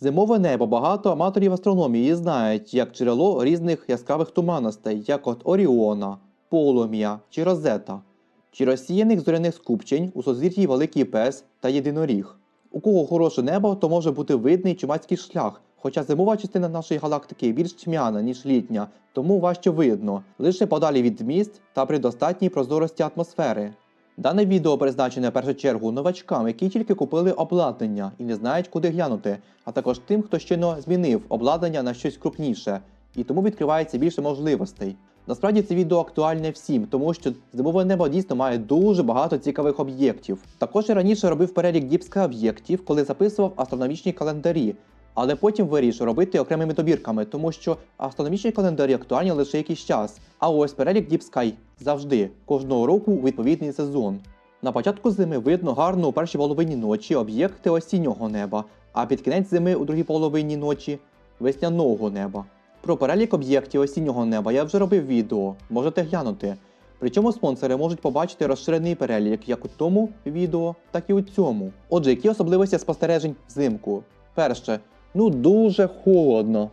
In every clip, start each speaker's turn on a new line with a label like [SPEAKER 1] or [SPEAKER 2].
[SPEAKER 1] Зимове небо багато аматорів астрономії знають як джерело різних яскравих туманностей, як от Оріона, Полум'я чи Розета, чи розсіяних зоряних скупчень у созвір'ї Великий Пес та Єдиноріг. У кого хороше небо, то може бути видний чумацький шлях, хоча зимова частина нашої галактики більш тьмяна, ніж літня, тому важче видно, лише подалі від міст та при достатній прозорості атмосфери. Дане відео призначене в першу чергу новачкам, які тільки купили обладнання і не знають, куди глянути, а також тим, хто щойно змінив обладнання на щось крупніше, і тому відкривається більше можливостей. Насправді це відео актуальне всім, тому що зимове небо дійсно має дуже багато цікавих об'єктів. Також я раніше робив перелік діпска об'єктів, коли записував астрономічні календарі, але потім вирішив робити окремими добірками, тому що астрономічні календарі актуальні лише якийсь час. А ось перелік Deep Sky завжди, кожного року у відповідний сезон. На початку зими видно гарно у першій половині ночі об'єкти осіннього неба, а під кінець зими у другій половині ночі весняного неба. Про перелік об'єктів осіннього неба я вже робив відео, можете глянути. Причому спонсори можуть побачити розширений перелік як у тому відео, так і у цьому. Отже, які особливості спостережень взимку? Перше, ну дуже холодно.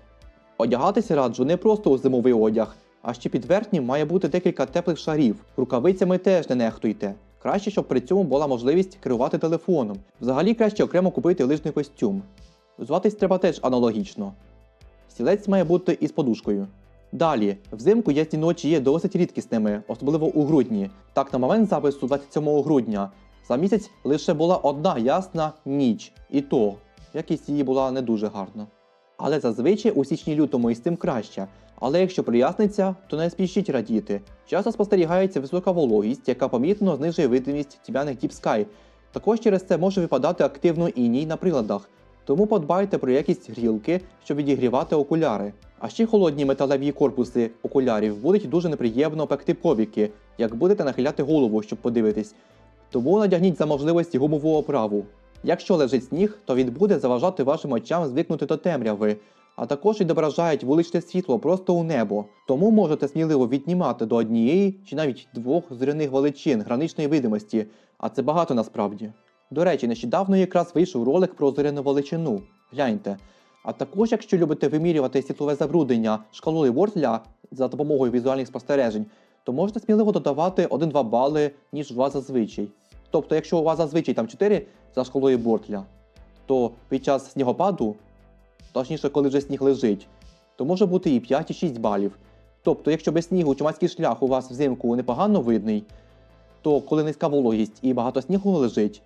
[SPEAKER 1] Одягатися раджу не просто у зимовий одяг, а ще під верхнім має бути декілька теплих шарів. Рукавицями теж не нехтуйте. Краще, щоб при цьому була можливість керувати телефоном. Взагалі краще окремо купити лижний костюм. Зватись треба теж аналогічно. Стілець має бути із подушкою. Далі, взимку ясні ночі є досить рідкісними, особливо у грудні. Так, на момент запису 27 грудня за місяць лише була одна ясна ніч, і то якість її була не дуже гарна. Але зазвичай у січні-лютому із тим краще. Але якщо проясниться, то не спішіть радіти. Часто спостерігається висока вологість, яка помітно знижує видимість Deep Sky. Також через це може випадати активно іній на приладах. Тому подбайте про якість грілки, щоб відігрівати окуляри. А ще холодні металеві корпуси окулярів будуть дуже неприємно пекти повіки, як будете нахиляти голову, щоб подивитись. Тому надягніть за можливості гумову оправу. Якщо лежить сніг, то він буде заважати вашим очам звикнути до темряви, а також відображають вуличне світло просто у небо. Тому можете сміливо віднімати до однієї чи навіть двох зоряних величин граничної видимості, а це багато насправді. До речі, нещодавно якраз вийшов ролик про зоряну величину. Гляньте. А також, якщо любите вимірювати світлове забруднення шкалою Ворсля за допомогою візуальних спостережень, то можете сміливо додавати 1-2 бали, ніж у вас зазвичай. Тобто, якщо у вас зазвичай там 4 за шкалою Бортля, то під час снігопаду, точніше, коли вже сніг лежить, то може бути і 5, і 6 балів. Тобто, якщо без снігу чумацький шлях у вас взимку непогано видний, то коли низька вологість і багато снігу лежить,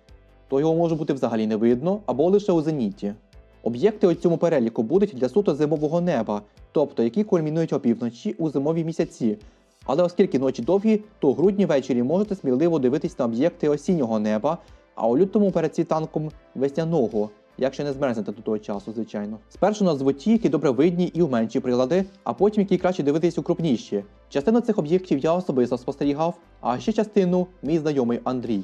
[SPEAKER 1] то його може бути взагалі не видно або лише у зеніті. Об'єкти у цьому переліку будуть для суто зимового неба, тобто які кульмінують опівночі у зимові місяці. Але оскільки ночі довгі, то у грудні ввечері можете сміливо дивитись на об'єкти осіннього неба, а у лютому перед світанком весняного, якщо не змерзнете до того часу, звичайно. Спершу назву ті, які добре видні і у менші прилади, а потім які краще дивитись у крупніші. Частину цих об'єктів я особисто спостерігав, а ще частину мій знайомий Андрій.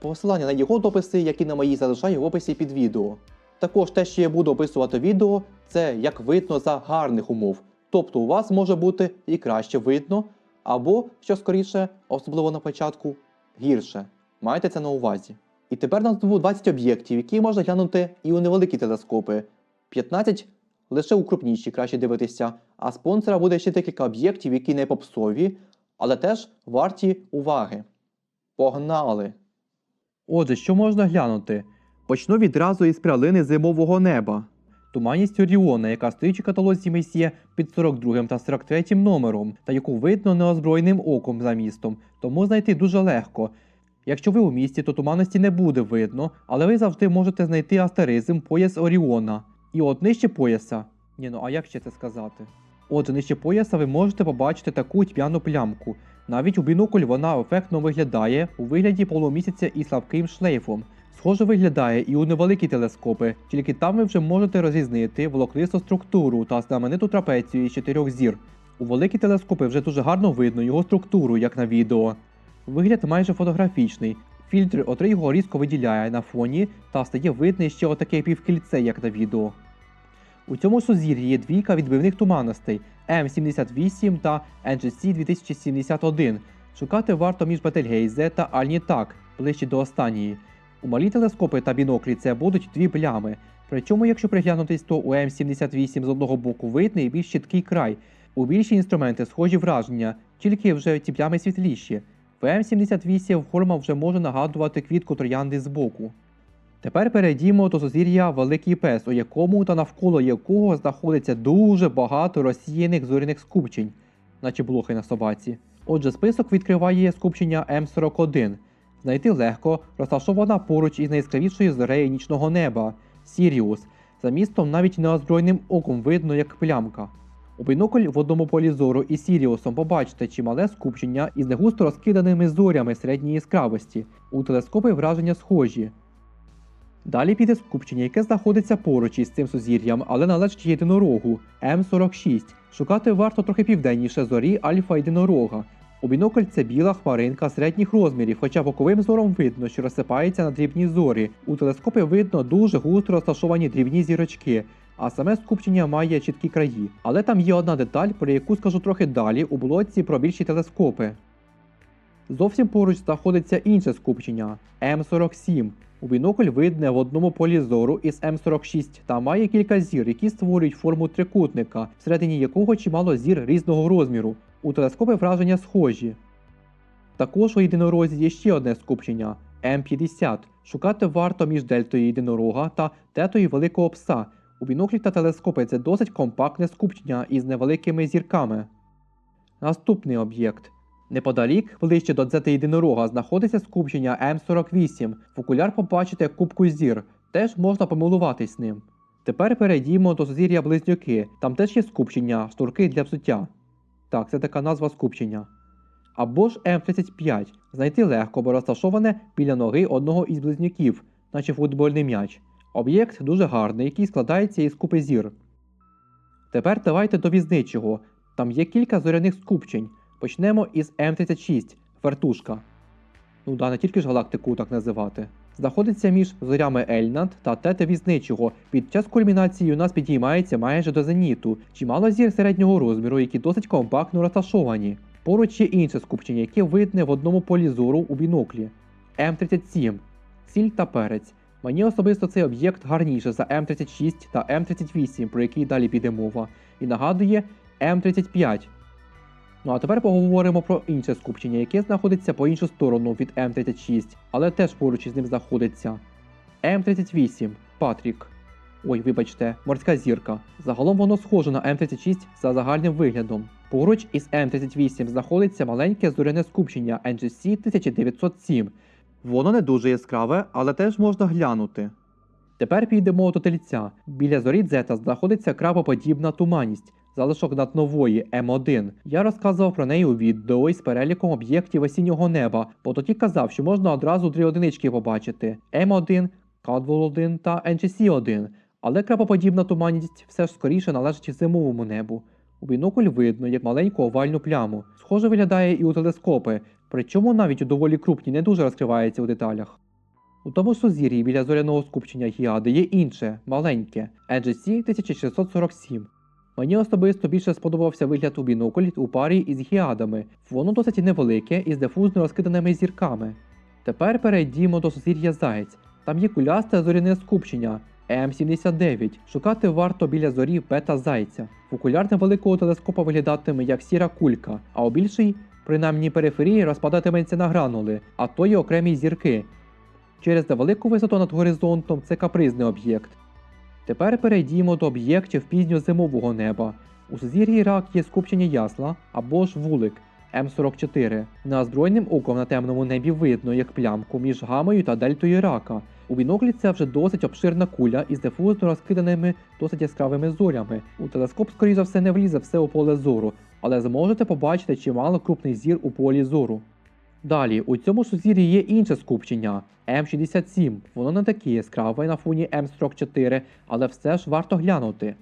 [SPEAKER 1] Посилання на його дописи, які на мої залишаю в описі під відео. Також те, що я буду описувати відео, це як видно за гарних умов. Тобто у вас може бути і краще видно, або, що скоріше, особливо на початку, гірше. Майте це на увазі. І тепер назву 20 об'єктів, які можна глянути і у невеликі телескопи. 15 лише у крупніші краще дивитися, а спонсора буде ще декілька об'єктів, які не попсові, але теж варті уваги. Погнали! Отже, що можна глянути? Почну відразу із прялини зимового неба. Туманність Оріона, яка стоїть у каталозі Месія під 42 та 43 номером, та яку видно неозброєним оком за містом, тому знайти дуже легко. Якщо ви у місті, то туманності не буде видно, але ви завжди можете знайти астеризм пояс Оріона. І от нижче пояса. Ні, ну а як ще це сказати? Отже, нижче пояса ви можете побачити таку тьмяну плямку. Навіть у бінокль вона ефектно виглядає у вигляді полумісяця із слабким шлейфом. Схоже виглядає і у невеликі телескопи, тільки там ви вже можете розрізнити волокнисту структуру та знамениту трапецію із чотирьох зір. У великі телескопи вже дуже гарно видно його структуру, як на відео. Вигляд майже фотографічний. Фільтр отри його різко виділяє на фоні та стає видне ще отаке півкільце, як на відео. У цьому сузір'ї є двійка відбивних туманностей М78 та NGC 2071. Шукати варто між Бетельгейзе та Альнітак, ближче до останньої. У малі телескопи та біноклі це будуть дві плями. Причому, якщо приглянутись, то у М78 з одного боку видний більш чіткий край. У більші інструменти схожі враження, тільки вже ті плями світліші. В М78 форма вже може нагадувати квітку троянди збоку. Тепер перейдімо до сузір'я Великий Пес, у якому та навколо якого знаходиться дуже багато розсіяних зоряних скупчень, наче блохи на собаці. Отже, список відкриває скупчення М41. Знайти легко, розташована поруч із найяскравішою зорею нічного неба Сіріус. За містом навіть неозброєним оком видно, як плямка. У бінокль в одному полі зору із Сіріусом побачите чимале скупчення із негусто розкиданими зорями середньої яскравості. У телескопи враження схожі. Далі піде скупчення, яке знаходиться поруч із цим сузір'ям, але належить єдинорогу М46. Шукати варто трохи південніше зорі Альфа єдинорога. У бінокль це біла хмаринка середніх розмірів, хоча боковим зором видно, що розсипається на дрібні зорі. У телескопі видно дуже густо розташовані дрібні зірочки, а саме скупчення має чіткі краї. Але там є одна деталь, про яку скажу трохи далі у блоці про більші телескопи. Зовсім поруч знаходиться інше скупчення М47. У бінокль видне в одному полі зору із М46 та має кілька зір, які створюють форму трикутника, всередині якого чимало зір різного розміру. У телескопи враження схожі. Також у єдинорозі є ще одне скупчення М50. Шукати варто між дельтою єдинорога та тетою великого пса. У біноклі та телескопи це досить компактне скупчення із невеликими зірками. Наступний об'єкт. Неподалік, ближче до дзети єдинорога, знаходиться скупчення М48. В окуляр побачите кубку зір, теж можна помилуватись ним. Тепер перейдімо до сузір'я Близнюки. Там теж є скупчення, штурки для взуття. Так, це така назва скупчення. Або ж М35. Знайти легко, бо розташоване біля ноги одного із близнюків, наче футбольний м'яч. Об'єкт дуже гарний, який складається із купи зір. Тепер давайте до візничого. Там є кілька зоряних скупчень. Почнемо із М36 вертушка. Ну да, не тільки ж галактику так називати. Знаходиться між зорями Ельнанд та Тете Візничого. Під час кульмінації у нас підіймається майже до зеніту, чимало зір середнього розміру, які досить компактно розташовані. Поруч є інше скупчення, яке видне в одному полі зору у біноклі. М37 сіль та перець. Мені особисто цей об'єкт гарніше за М36 та М38, про який далі піде мова, і нагадує М35. Ну а тепер поговоримо про інше скупчення, яке знаходиться по іншу сторону від М36, але теж поруч із ним знаходиться. М38 Патрік. Ой, вибачте, морська зірка. Загалом воно схоже на М36 за загальним виглядом. Поруч із М38 знаходиться маленьке зоряне скупчення NGC 1907. Воно не дуже яскраве, але теж можна глянути. Тепер підемо до тельця. Біля зорі Дзета знаходиться крабоподібна туманність, залишок над нової М1. Я розказував про неї у відео із переліком об'єктів осіннього неба, бо тоді казав, що можна одразу три одинички побачити: М1, Кадвол 1 та NGC 1. Але крабоподібна туманність все ж скоріше належить зимовому небу. У бінокль видно як маленьку овальну пляму. Схоже виглядає і у телескопи, причому навіть у доволі крупні не дуже розкривається у деталях. У тому ж сузір'ї біля зоряного скупчення Гіади є інше, маленьке NGC 1647. Мені особисто більше сподобався вигляд у бінокль у парі із гіадами. Воно досить невелике і з дифузно розкиданими зірками. Тепер перейдімо до сузір'я Заєць. Там є кулясте зоряне скупчення М79. Шукати варто біля зорі бета зайця. В окуляр невеликого телескопа виглядатиме як сіра кулька, а у більшій, принаймні периферії, розпадатиметься на гранули, а то й окремі зірки. Через невелику висоту над горизонтом це капризний об'єкт. Тепер перейдімо до об'єктів пізньозимового неба. У сузір'ї рак є скупчення ясла або ж вулик М44. Неозброєним оком на темному небі видно як плямку між гамою та дельтою рака. У біноклі це вже досить обширна куля із дифузно розкиданими досить яскравими зорями. У телескоп, скоріше за все, не влізе все у поле зору, але зможете побачити чимало крупних зір у полі зору. Далі, у цьому сузір'ї є інше скупчення М67. Воно не таке яскраве на фоні М44, але все ж варто глянути.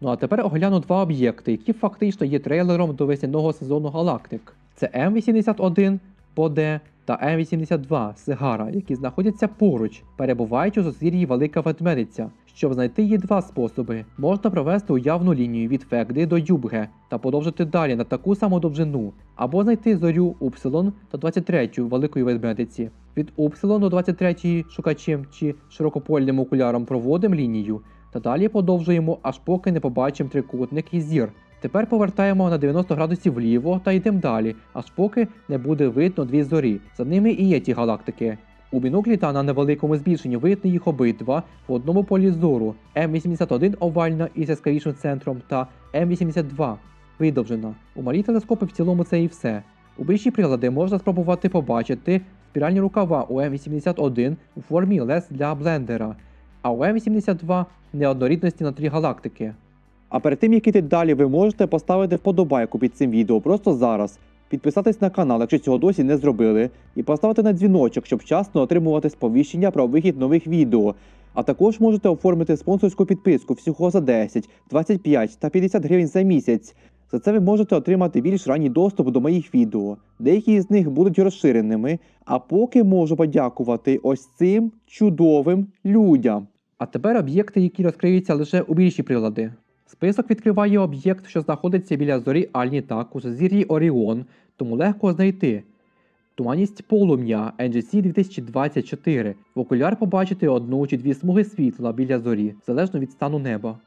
[SPEAKER 1] Ну а тепер огляну два об'єкти, які фактично є трейлером до весняного сезону галактик. Це М81 Боде та М82 Сигара, які знаходяться поруч, перебувають у сузір'ї Велика Ведмедиця. Щоб знайти її два способи. Можна провести уявну лінію від Фегди до Юбге та подовжити далі на таку саму довжину, або знайти зорю Упсилон та 23 великої ведмедиці. Від Упсилон до 23 шукачем чи широкопольним окуляром проводимо лінію та далі подовжуємо, аж поки не побачимо трикутник і зір. Тепер повертаємо на 90 градусів вліво та йдемо далі, аж поки не буде видно дві зорі. За ними і є ті галактики. У біноклі та на невеликому збільшенні видно їх обидва в одному полі зору М81 овальна із яскравішим центром та М82 видовжена. У малі телескопи в цілому це і все. У більші прилади можна спробувати побачити спіральні рукава у М81 у формі лес для блендера, а у М82 неоднорідності на три галактики. А перед тим як іти далі, ви можете поставити вподобайку під цим відео просто зараз, підписатись на канал, якщо цього досі не зробили, і поставити на дзвіночок, щоб вчасно отримувати сповіщення про вихід нових відео. А також можете оформити спонсорську підписку всього за 10, 25 та 50 гривень за місяць. За це ви можете отримати більш ранній доступ до моїх відео. Деякі з них будуть розширеними, а поки можу подякувати ось цим чудовим людям. А тепер об'єкти, які розкриються лише у більші прилади. Список відкриває об'єкт, що знаходиться біля зорі Альнітак у сузір'ї Оріон, тому легко знайти. Туманність полум'я NGC 2024. В окуляр побачити одну чи дві смуги світла біля зорі, залежно від стану неба.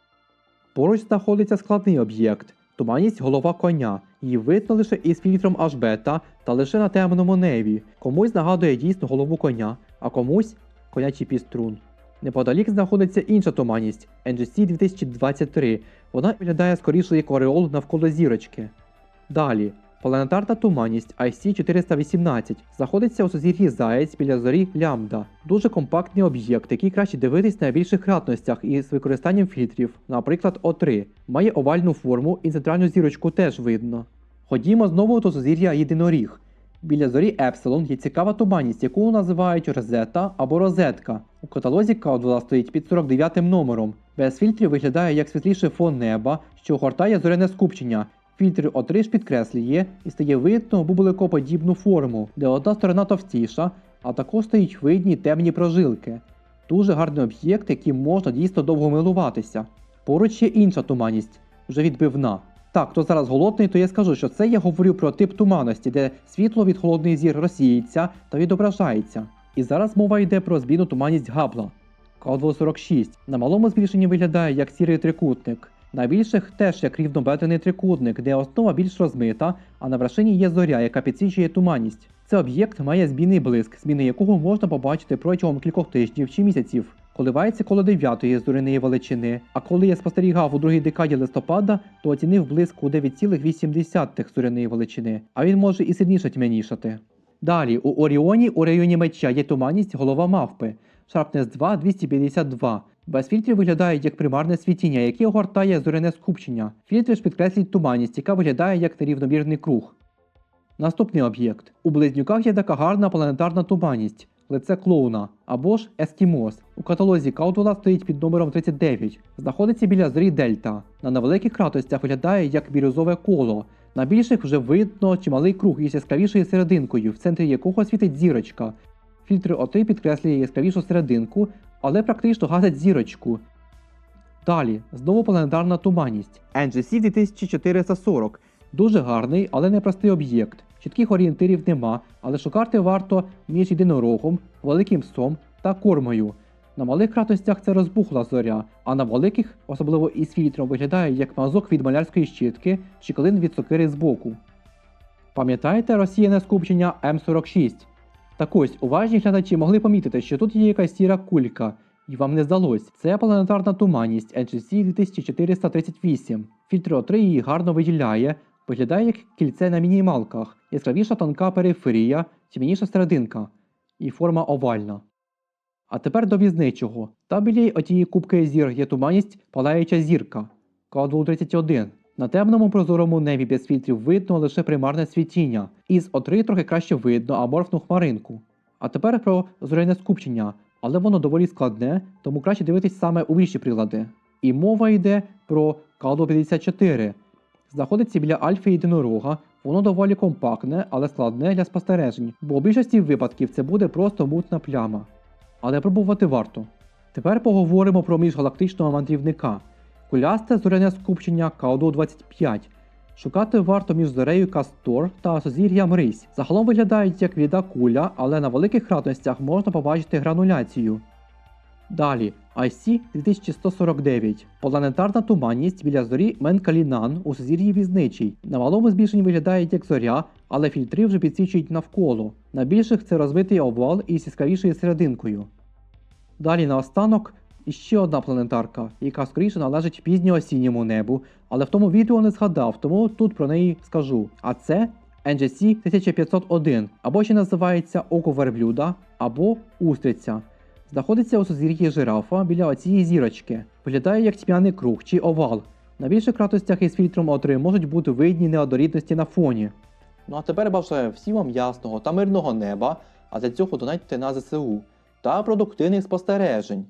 [SPEAKER 1] Поруч знаходиться складний об'єкт. Туманність голова коня. Її видно лише із фільтром H-бета та лише на темному небі. Комусь нагадує дійсно голову коня, а комусь конячий піструн. Неподалік знаходиться інша туманність NGC 2023. Вона виглядає скоріше як ореол навколо зірочки. Далі. Планетарна туманність IC418 знаходиться у сузір'ї Заєць біля зорі Лямбда. Дуже компактний об'єкт, який краще дивитись на більших кратностях із використанням фільтрів, наприклад, О3. Має овальну форму і центральну зірочку теж видно. Ходімо знову до сузір'я Єдиноріг. Біля зорі Епсилон є цікава туманність, яку називають розета або розетка. У каталозі Каудвела стоїть під 49 номером. Без фільтрів виглядає як світліший фон неба, що огортає зоряне скупчення. Фільтр О3 підкреслює і стає видно бубликоподібну форму, де одна сторона товстіша, а також стають видні темні прожилки. Дуже гарний об'єкт, яким можна дійсно довго милуватися. Поруч є інша туманність, вже відбивна. Так, хто зараз голодний, то я скажу, що це я говорю про тип туманності, де світло від холодних зір розсіється та відображається. І зараз мова йде про збійну туманність Габла. Каудвел 46 на малому збільшенні виглядає як сірий трикутник. На більших теж як рівнобедрений трикутник, де основа більш розмита, а на вершині є зоря, яка підсвічує туманність. Цей об'єкт має збійний блиск, зміни якого можна побачити протягом кількох тижнів чи місяців. Коливається коло 9-ї зоряної величини, а коли я спостерігав у другій декаді листопада, то оцінив блиск у 9,8 зоряної величини, а він може і сильніше тьмянішати. Далі у Оріоні у районі меча є туманність голова мавпи. Sharpness 2 252. Без фільтрів виглядає як примарне світіння, яке огортає зоряне скупчення. Фільтри ж підкреслюють туманність, яка виглядає як нерівномірний круг. Наступний об'єкт. У близнюках є така гарна планетарна туманність лице клоуна або ж Ескімос. У каталозі Каутула стоїть під номером 39. Знаходиться біля зорі Дельта. На невеликих кратостях виглядає як бірюзове коло. На більших вже видно чималий круг із яскравішою серединкою, в центрі якого світить зірочка. Фільтр О3 підкреслює яскравішу серединку, але практично гасить зірочку. Далі, знову планетарна туманність. NGC 2440. Дуже гарний, але непростий об'єкт. Чітких орієнтирів нема, але шукати варто між єдинорогом, великим сом та кормою. На малих кратостях це розбухла зоря, а на великих, особливо із фільтром, виглядає як мазок від малярської щітки чи клин від сокири збоку. Пам'ятаєте розсіяне скупчення М46? Так ось, уважні глядачі могли помітити, що тут є якась сіра кулька, і вам не здалось. Це планетарна туманність NGC 2438. Фільтр О3 її гарно виділяє, виглядає як кільце на мінімалках, яскравіша тонка периферія, тьмяніша серединка і форма овальна. А тепер до візничого. Та біля отієї кубки зір є туманність палаюча зірка. Каудвол 31. На темному прозорому небі без фільтрів видно лише примарне світіння. Із О3 трохи краще видно аморфну хмаринку. А тепер про зоряне скупчення, але воно доволі складне, тому краще дивитись саме у більші прилади. І мова йде про Каудвол 54. Знаходиться біля альфа єдинорога, воно доволі компактне, але складне для спостережень, бо у більшості випадків це буде просто мутна пляма. Але пробувати варто. Тепер поговоримо про міжгалактичного мандрівника. Кулясте зоряне скупчення КАУДУ-25. Шукати варто між зорею Кастор та сузір'ям Рись. Загалом виглядають як ріда куля, але на великих радостях можна побачити грануляцію. Далі IC 2149 планетарна туманність біля зорі Менкалінан у сузір'ї Візничий. На малому збільшенні виглядає як зоря, але фільтри вже підсвічують навколо. На більших це розвитий овал із яскравішою серединкою. Далі наостанок іще одна планетарка, яка скоріше належить пізньоосінньому небу, але в тому відео не згадав, тому тут про неї скажу. А це NGC 1501, або ще називається Око верблюда, або Устриця. Знаходиться у сузір'ї жирафа біля оцієї зірочки. Виглядає як тьмяний круг чи овал. На більших кратостях із фільтром О3 можуть бути видні неодорідності на фоні. Ну а тепер бажаю всім вам ясного та мирного неба, а для цього донатьте на ЗСУ та продуктивних спостережень.